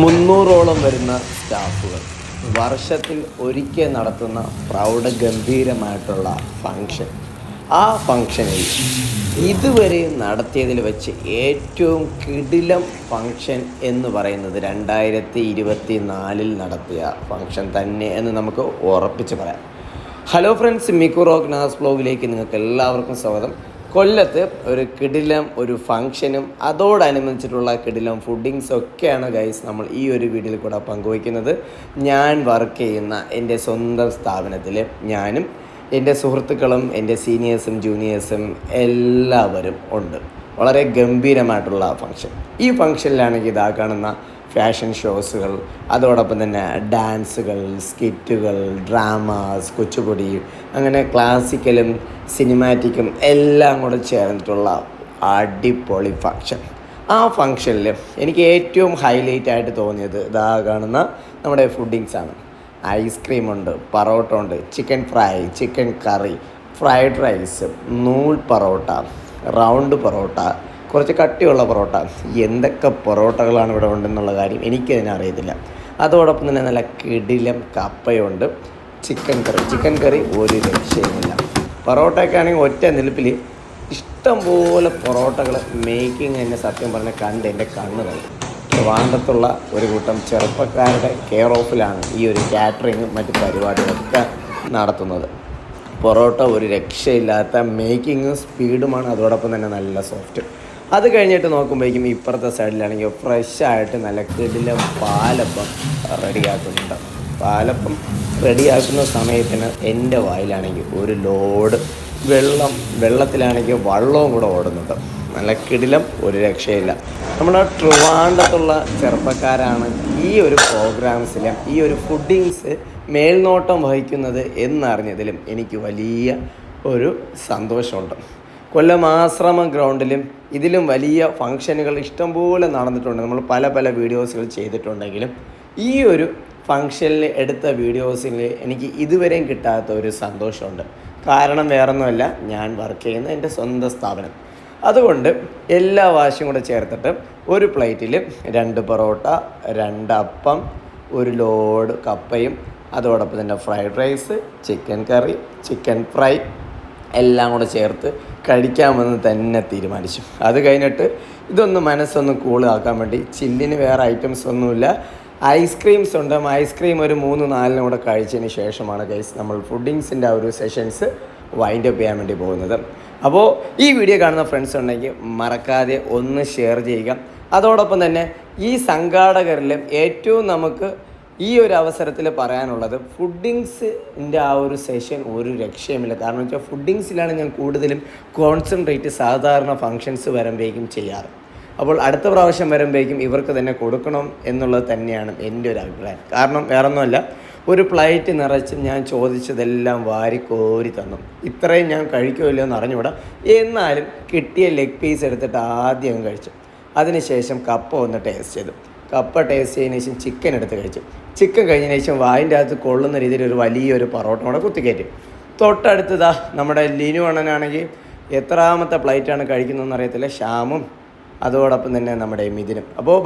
മുന്നൂറോളം വരുന്ന സ്റ്റാഫുകൾ വർഷത്തിൽ ഒരിക്കൽ നടത്തുന്ന പ്രൗഢ പ്രൗഢഗംഭീരമായിട്ടുള്ള ഫങ്ഷൻ ആ ഫങ്ഷനിൽ ഇതുവരെ നടത്തിയതിൽ വെച്ച് ഏറ്റവും കിടിലം ഫങ്ഷൻ എന്ന് പറയുന്നത് രണ്ടായിരത്തി ഇരുപത്തി നാലിൽ നടത്തിയ ഫങ്ഷൻ തന്നെ എന്ന് നമുക്ക് ഉറപ്പിച്ച് പറയാം. ഹലോ ഫ്രണ്ട്സ് മിക്കു റോക്ക് നാസ് ബ്ലോഗിലേക്ക് നിങ്ങൾക്ക് എല്ലാവർക്കും സ്വാഗതം. കൊല്ലത്ത് ഒരു കിടിലം ഒരു ഫംഗ്ഷനും അതോടനുബന്ധിച്ചിട്ടുള്ള കിടിലം ഫുഡിങ്സ് ഒക്കെയാണ് ഗൈസ് നമ്മൾ ഈ ഒരു വീഡിയോയിൽ കൂടെ പങ്കുവയ്ക്കുന്നത്. ഞാൻ വർക്ക് ചെയ്യുന്ന എന്റെ സ്വന്തം സ്ഥാപനത്തിൽ ഞാനും എന്റെ സുഹൃത്തുക്കളും എന്റെ സീനിയേഴ്സും ജൂനിയേഴ്സും എല്ലാവരും ഉണ്ട്. വളരെ ഗംഭീരമായിട്ടുള്ള ഫങ്ഷൻ ഈ ഫങ്ഷനിലാണെങ്കിൽ ഇതാ കാണുന്ന ഫാഷൻ ഷോസുകൾ അതോടൊപ്പം തന്നെ ഡാൻസുകൾ സ്കിറ്റുകൾ ഡ്രാമാസ് കൊച്ചുപൊടി അങ്ങനെ ക്ലാസിക്കലും സിനിമാറ്റിക്കും എല്ലാം കൂടെ ചേർന്നിട്ടുള്ള അടിപൊളി ഫങ്ഷൻ ആ ഫങ്ഷനിൽ എനിക്ക് ഏറ്റവും ഹൈലൈറ്റ് ആയിട്ട് തോന്നിയത് ഇതാ കാണുന്ന നമ്മുടെ ഫുഡിങ്സ് ആണ്. ഐസ്ക്രീം ഉണ്ട് പൊറോട്ട ഉണ്ട് chicken fry chicken curry fried rice നൂൽ പൊറോട്ട റൗണ്ട് പൊറോട്ട കുറച്ച് കട്ടിയുള്ള പൊറോട്ട എന്തൊക്കെ പൊറോട്ടകളാണ് ഇവിടെ ഉണ്ടെന്നുള്ള കാര്യം എനിക്കതിനെ അറിയത്തില്ല. അതോടൊപ്പം തന്നെ നല്ല കിടിലം കപ്പയുണ്ട്. ചിക്കൻ കറി ചിക്കൻ കറി ഒരു രക്ഷയുമില്ല. പൊറോട്ടയൊക്കെ ആണെങ്കിൽ ഒറ്റ നിൽപ്പിൽ ഇഷ്ടംപോലെ പൊറോട്ടകൾ മേക്കിംഗ് എന്നെ സത്യം പറഞ്ഞ കണ്ട് എന്റെ കണ്ണ് ട്രിവാൻഡ്രത്തുള്ള ഒരു കൂട്ടം ചെറുപ്പക്കാരുടെ കെയർ ഓഫിലാണ് ഈ ഒരു കാറ്ററിങ്ങും മറ്റ് പരിപാടികളൊക്കെ നടത്തുന്നത്. പൊറോട്ട ഒരു രക്ഷയില്ലാത്ത മേക്കിങ്ങും സ്പീഡുമാണ് അതോടൊപ്പം തന്നെ നല്ല സോഫ്റ്റ് അത് കഴിഞ്ഞിട്ട് നോക്കുമ്പോഴേക്കും ഇപ്പുറത്തെ സൈഡിലാണെങ്കിൽ ഫ്രഷ് ആയിട്ട് നല്ല കിടില പാലപ്പം റെഡിയാക്കുന്നുണ്ട്. പാലപ്പം റെഡിയാക്കുന്ന സമയത്തിന് എന്റെ വായിലാണെങ്കിൽ ഒരു ലോഡ് വെള്ളം വെള്ളത്തിലാണെങ്കിൽ വള്ളവും കൂടെ ഓടുന്നുണ്ട്. നല്ല കിടിലം ഒരു രക്ഷയില്ല. നമ്മുടെ ട്രിവാണ്ടത്തുള്ള ചെറുപ്പക്കാരാണ് ഈ ഒരു പ്രോഗ്രാംസിലും ഈ ഒരു ഫുഡിങ്സ് മേൽനോട്ടം വഹിക്കുന്നത് എന്നറിഞ്ഞതിലും എനിക്ക് വലിയ ഒരു സന്തോഷമുണ്ട്. കൊല്ലം ആശ്രമം ഗ്രൗണ്ടിലും ഇതിലും വലിയ ഫങ്ഷനുകൾ ഇഷ്ടംപോലെ നടന്നിട്ടുണ്ട്. നമ്മൾ പല പല വീഡിയോസുകൾ ചെയ്തിട്ടുണ്ടെങ്കിലും ഈ ഒരു ഫങ്ഷനിൽ എടുത്ത വീഡിയോസിൽ എനിക്ക് ഇതുവരെയും കിട്ടാത്ത ഒരു സന്തോഷമുണ്ട്. കാരണം വേറൊന്നുമല്ല ഞാൻ വർക്ക് ചെയ്യുന്ന എന്റെ സ്വന്തം സ്ഥാപനം. അതുകൊണ്ട് എല്ലാ വാശിയും കൂടെ ചേർത്തിട്ട് ഒരു പ്ലേറ്റിൽ രണ്ട് പൊറോട്ട രണ്ട് അപ്പം ഒരു ലോഡ് കപ്പയും അതോടൊപ്പം തന്നെ fried rice chicken curry chicken fry എല്ലാം കൂടെ ചേർത്ത് കഴിക്കാമെന്ന് തന്നെ തീരുമാനിച്ചു. അത് കഴിഞ്ഞിട്ട് ഇതൊന്ന് മനസ്സൊന്ന് കൂളാക്കാൻ വേണ്ടി ചില്ലിന് വേറെ ഐറ്റംസ് ഒന്നുമില്ല. ഐസ്ക്രീംസ് ഉണ്ട്. ഐസ്ക്രീം ഒരു മൂന്ന് നാലിനും കൂടെ കഴിച്ചതിന് ശേഷമാണ് ഗൈസ് നമ്മൾ ഫുഡിങ്സിന്റെ ആ ഒരു സെഷൻസ് വൈൻഡ് അപ്പ് ചെയ്യാൻ വേണ്ടി പോകുന്നത്. അപ്പോൾ ഈ വീഡിയോ കാണുന്ന ഫ്രണ്ട്സ് ഉണ്ടെങ്കിൽ മറക്കാതെ ഒന്ന് ഷെയർ ചെയ്യുക. അതോടൊപ്പം തന്നെ ഈ സംഘാടകരിലും ഏറ്റവും നമുക്ക് ഈ ഒരു അവസരത്തിൽ പറയാനുള്ളത് ഫുഡിങ്സിന്റെ ആ ഒരു സെഷൻ ഒരു രക്ഷയുമില്ല. കാരണം വെച്ചാൽ ഫുഡിങ്സിലാണ് ഞാൻ കൂടുതലും കോൺസെൻട്രേറ്റ് സാധാരണ ഫങ്ഷൻസ് വരുമ്പോഴേക്കും ചെയ്യാറ്. അപ്പോൾ അടുത്ത പ്രാവശ്യം വരുമ്പോഴേക്കും ഇവർക്ക് തന്നെ കൊടുക്കണം എന്നുള്ളത് തന്നെയാണ് എന്റെ ഒരു അഭിപ്രായം. കാരണം വേറൊന്നുമല്ല ഒരു പ്ലേറ്റ് നിറച്ച് ഞാൻ ചോദിച്ചതെല്ലാം വാരിക്കോരി തന്നു. ഇത്രയും ഞാൻ കഴിക്കുമല്ലോ എന്ന് അറിഞ്ഞുകൂടാ. എന്നാലും കിട്ടിയ ലെഗ് പീസ് എടുത്തിട്ട് ആദ്യം കഴിച്ചു. അതിനുശേഷം കപ്പ് ഒന്ന് ടേസ്റ്റ് ചെയ്തു. കപ്പ ടേസ്റ്റ് ചെയ്തതിന് ശേഷം ചിക്കൻ എടുത്ത് കഴിച്ചു. ചിക്കൻ കഴിഞ്ഞതിന് ശേഷം വായിന്റെ അകത്ത് കൊള്ളുന്ന രീതിയിൽ ഒരു വലിയൊരു പൊറോട്ട കൂടെ കുത്തിക്കയറ്റി. തൊട്ടടുത്തതാ നമ്മുടെ ലിനു അണ്ണനാണെങ്കിൽ എത്രാമത്തെ പ്ലേറ്റാണ് കഴിക്കുന്നതെന്ന് അറിയത്തില്ല. ശ്യാമും അതോടൊപ്പം തന്നെ നമ്മുടെ മിഥുനും. അപ്പോൾ